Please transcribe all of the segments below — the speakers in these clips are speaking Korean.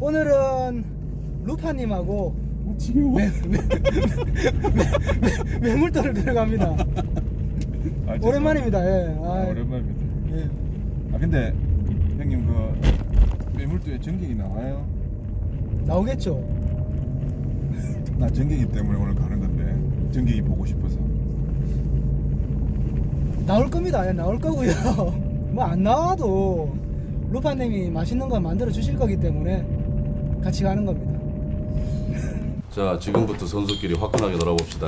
오늘은 루파님하고 지겨워. 매물도를 들어갑니다. 아, 죄송합니다. 오랜만입니다. 예. 아, 아, 오랜만입니다. 예. 아 근데 형님 그 매물도에 전갱이 나와요? 나오겠죠. 나 전갱이 때문에 오늘 가는 건데 전갱이 보고 싶어서. 나올 겁니다. 예, 나올 거고요. 뭐 안 나와도 루파님이 맛있는 거 만들어 주실 거기 때문에 같이 가는 겁니다. 자, 지금부터 선수끼리 화끈하게 놀아봅시다.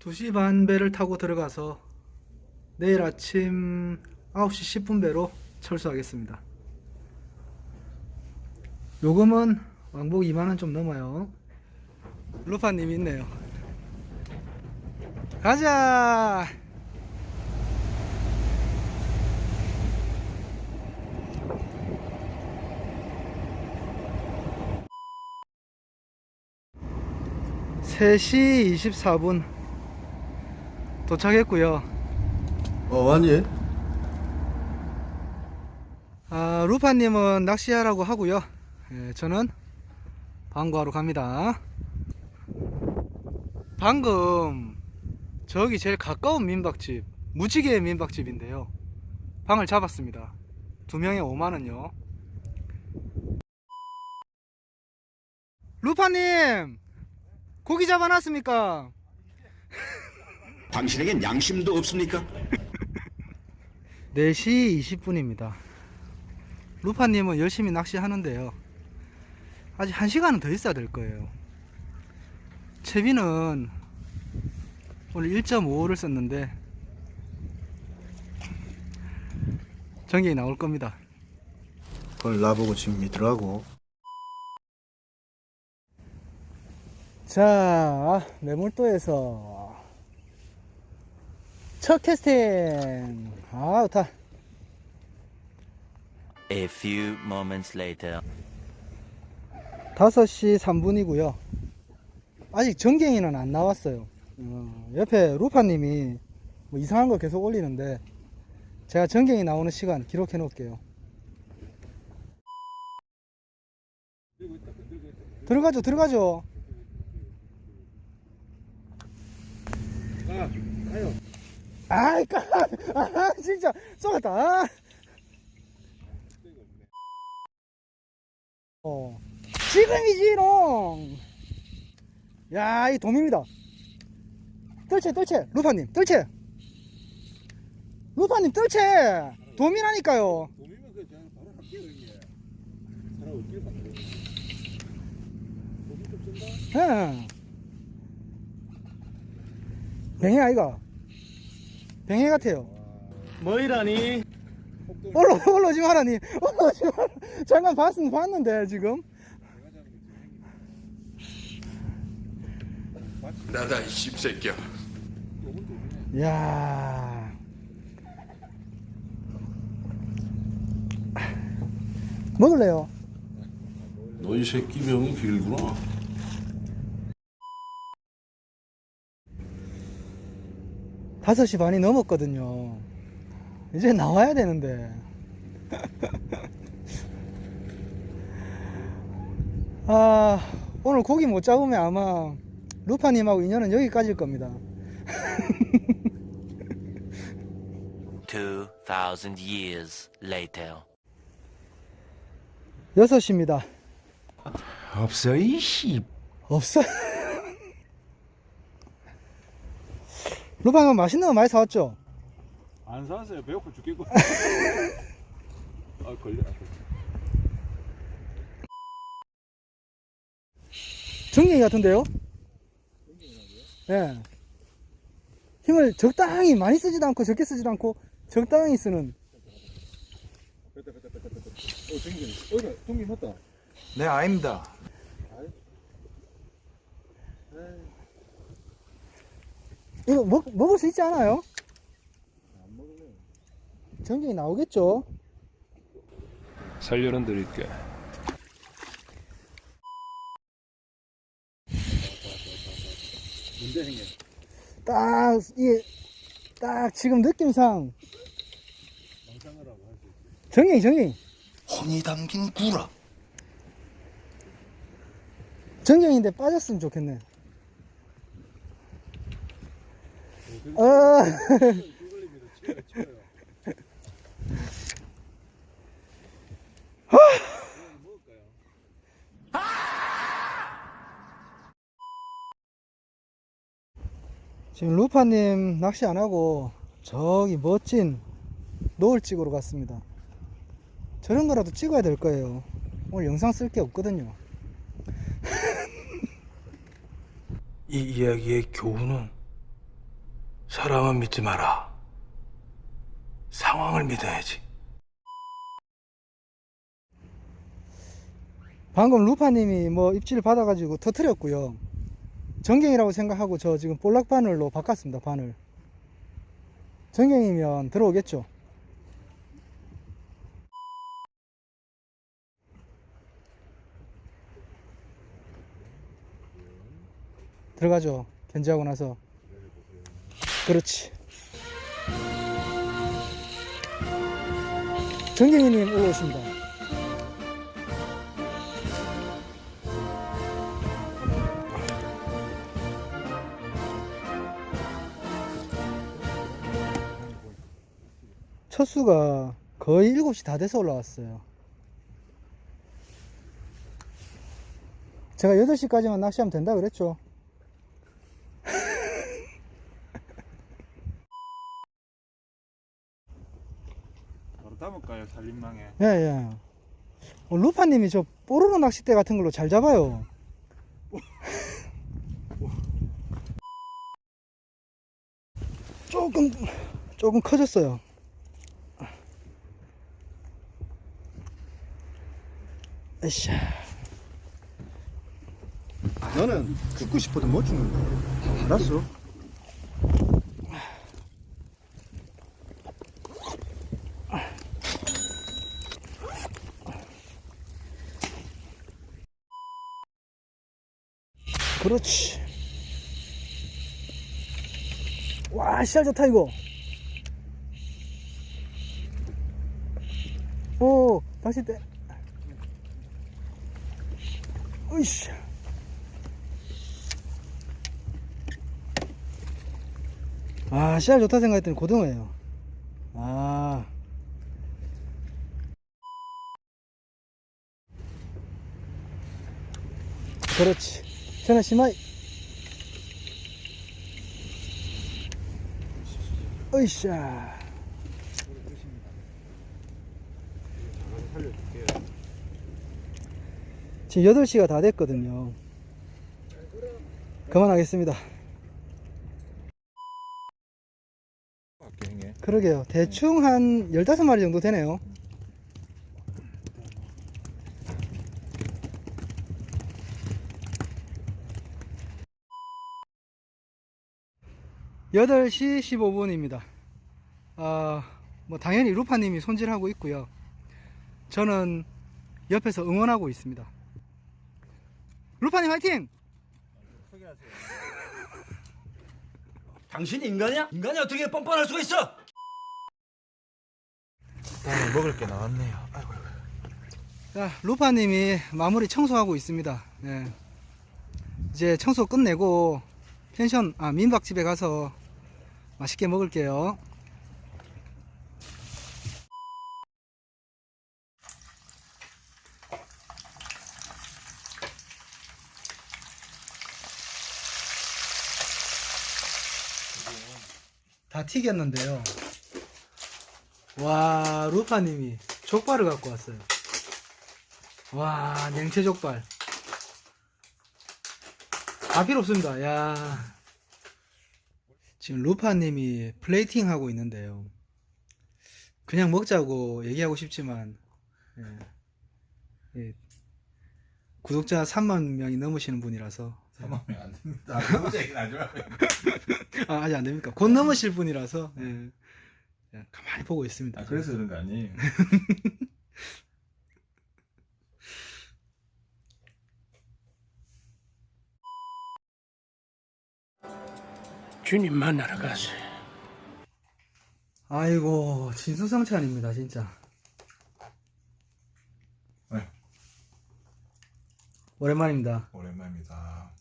2시 반 배를 타고 들어가서 내일 아침 9시 10분 배로 철수하겠습니다. 요금은 왕복 2만원 좀 넘어요. 루파님 있네요. 가자! 세시 24분 도착했고요. 어, 완이? 아, 루파님은 낚시하라고 하고요. 예, 저는 방구하러 갑니다. 방금 저기 제일 가까운 민박집 무지개 민박집인데요. 방을 잡았습니다. 두 명에 5만 원요. 루파님 고기 잡아놨습니까? 당신에겐 양심도 없습니까? 4시 20분입니다. 루파님은 열심히 낚시하는데요. 아직 1시간은 더 있어야 될 거예요. 채비는 오늘 1.55를 썼는데 전갱이 나올 겁니다. 그걸 나보고 지금 믿으라고. 자, 매물도에서 첫 캐스팅. 아, 좋다. A few moments later. 5시 3분이고요. 아직 전갱이는 안 나왔어요. 어, 옆에 루파님이 뭐 이상한 거 계속 올리는데 제가 전갱이 나오는 시간 기록해 놓을게요. 들어가죠, 들어가죠. 아이, 까, 아, 진짜, 쏘았다. 아. 어. 지금이지롱! 야, 이 돔입니다. 뜰채, 뜰채. 루파님, 뜰채. 루파님, 뜰채. 돔이라니까요. 그 그냥 바로 할게요 형님. 사람 어떻게 만들어? 보기 좀 쓴다. 예. 뱅해 아이가. 뱅해 같아요. 뭐이라니? 올라, 올라오지 마라니. 올라오지 마라. 잠깐 봤, 봤는데, 지금. 나다, 이 씹새끼야. 이야. 먹을래요? 너 이 새끼 명이 길구나. 다섯 시 반이 넘었거든요. 이제 나와야 되는데. 아, 오늘 고기 못 잡으면 아마 루파님하고 인연은 여기까지일 겁니다. 2,000 years later. 6시입니다. 없어 이씨. 없어. 루파님 맛있는 거 많이 사왔죠? 안 사왔어요. 배고파 죽겠고. 아 걸려. 정갱이 같은데요? 예. 힘을 적당히 많이 쓰지도 않고 적게 쓰지도 않고 적당히 쓰는 뺐다 뺐다 뺐다 뺐다. 어 전갱이. 어이가 전갱이 맞다. 네 아닙니다. 이 거 먹, 먹을 수 있지 않아요? 전갱이 나오겠죠? 살려는 드릴게. 문제 형님. 딱, 이게, 딱 지금 느낌상 정갱이 정갱이 혼이 담긴 구라. 정경인데 빠졌으면 좋겠네. 어. 지금 루파님 낚시 안 하고 저기 멋진 노을 찍으러 갔습니다. 저런 거라도 찍어야 될 거예요. 오늘 영상 쓸 게 없거든요. 이 이야기의 교훈은 사람은 믿지 마라. 상황을 믿어야지. 방금 루파님이 뭐 입질 받아가지고 터트렸고요. 전갱이라고 생각하고 저 지금 볼락 바늘로 바꿨습니다. 바늘. 전갱이면 들어오겠죠. 들어가죠. 견제하고 나서. 그렇지. 전갱이님 올라오십니다. 첫 수가 거의 7시 다 돼서 올라왔어요. 제가 8시까지만 낚시하면 된다 그랬죠. 바로 담을까요 살림망에 예, 예. 어, 루파님이 저 뽀로로 낚싯대 같은 걸로 잘 잡아요. 조금, 조금 커졌어요. 으쌰. 너는 죽고 싶어도 못 죽는다. 알았어? 그렇지. 와, 씨알 좋다, 이거. 오, 다시 때. 으이씨. 아, 씨알 좋다 생각했더니 고등어예요. 아. 그렇지. 전화 심하이. 으쌰. 지금 8시가 다 됐거든요. 그만하겠습니다. 밖에 행해 그러게요. 대충 한 15마리 정도 되네요. 여덟 시 15분입니다. 아, 뭐 당연히 루파님이 손질하고 있고요. 저는 옆에서 응원하고 있습니다. 루파님 화이팅! 당신 인간이야? 인간이 어떻게 뻔뻔할 수가 있어? 나는 먹을 게 나왔네요. 아이고. 자, 루파님이 마무리 청소하고 있습니다. 네. 이제 청소 끝내고 펜션, 아, 민박집에 가서 맛있게 먹을게요. 다 튀겼는데요. 와, 루파님이 족발을 갖고 왔어요. 와, 냉채 족발. 다 필요 없습니다. 야. 지금 루파님이 플레이팅 하고 있는데요. 그냥 먹자고 얘기하고 싶지만, 예. 예. 구독자 3만 명이 넘으시는 분이라서. 사망이 안 됩니다 그거 얘기는 하지 마 아, 아직 안 됩니까? 곧 넘으실 분이라서, 예. 예, 가만히 보고 있습니다. 아, 그래서 그런 거 아니에요 주님 만나러 가세. 아이고 진수성찬입니다 진짜 네. 오랜만입니다 오랜만입니다.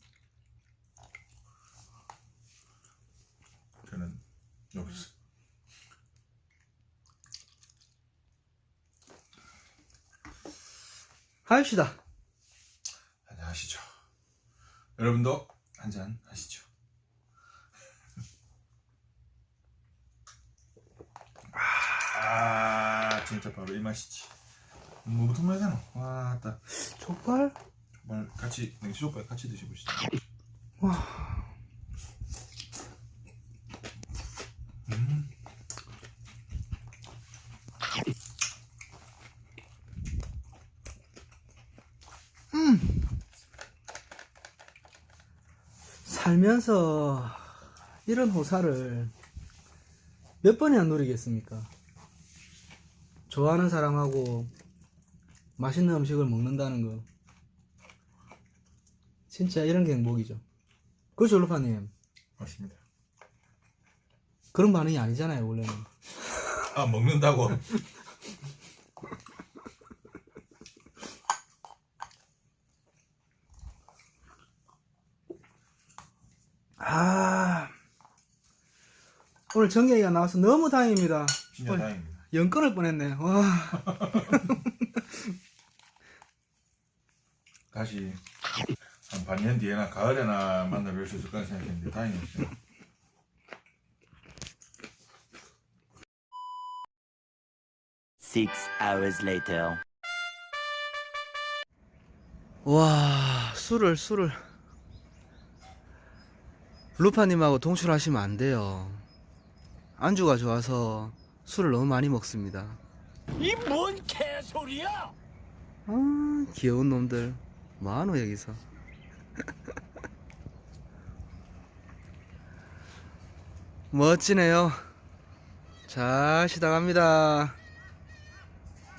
저는 여기서 합시다 한잔 하시죠. 여러분도 한잔 하시죠. 아, 진짜 바로 이 맛이지. 뭐부터 먹어야 되나? 와, 딱 족발? 정말 같이 냉치 족발 같이 드셔보시죠. 살면서 이런 호사를 몇 번이나 누리겠습니까? 좋아하는 사람하고 맛있는 음식을 먹는다는 거 진짜 이런 게 행복이죠 그렇죠 루파님 맞습니다. 그런 반응이 아니잖아요 원래는 아, 먹는다고? 아 오늘 정경이가 나와서 너무 다행입니다 진짜 다행입니다. 연 끊을 뻔했네 와. 다시 한 반년 뒤에나 가을에나 만나 뵐 수 있을 거라 생각했는데 다행이었어요. Six hours later. 와 술을 술을. 루파님하고 동출하시면 안 돼요. 안주가 좋아서 술을 너무 많이 먹습니다. 이 뭔 개소리야? 아 귀여운 놈들. 뭐하노 여기서. 멋지네요. 잘 시다갑니다